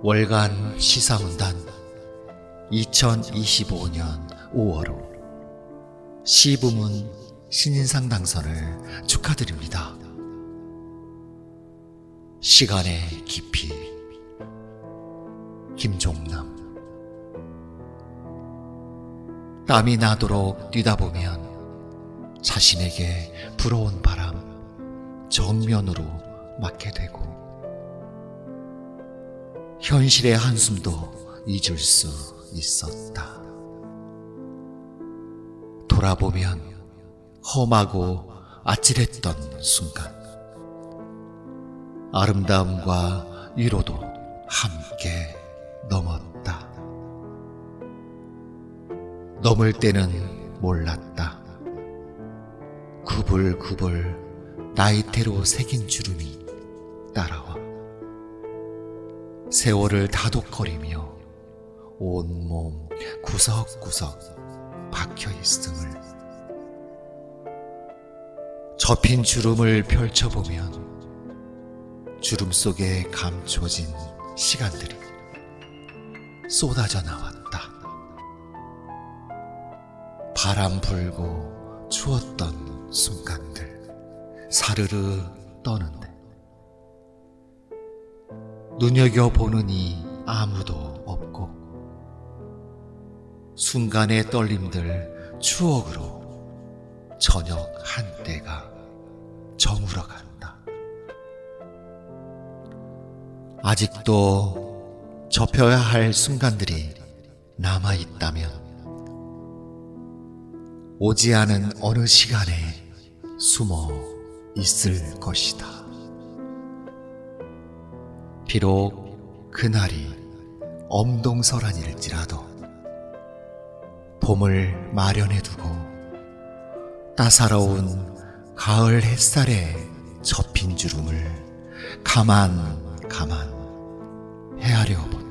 월간 시사문단 2025년 5월호. 시부문 신인상 당선을 축하드립니다. 시간의 깊이. 김종남. 땀이 나도록 뛰다 보면 자신에게 불어온 바람 정면으로 맞게 되고 현실의 한숨도 잊을 수 있었다. 돌아보면 험하고 아찔했던 순간, 아름다움과 위로도 함께 넘었다. 넘을 때는 몰랐다. 구불구불 나이테로 새긴 주름이 따라와. 세월을 다독거리며 온몸 구석구석 박혀 있음을 접힌 주름을 펼쳐보면 주름 속에 감춰진 시간들이 쏟아져 나왔다. 바람 불고 추웠던 순간들 사르르 떠는데 눈여겨보는 이 아무도 없고 순간의 떨림들 추억으로 저녁 한때가 저물어 간다. 아직도 접혀야 할 순간들이 남아 있다면 오지 않은 어느 시간에 숨어 있을 것이다. 비록 그날이 엄동설한일지라도 봄을 마련해 두고 따사로운 가을 햇살에 접힌 주름을 가만 가만 헤아려 보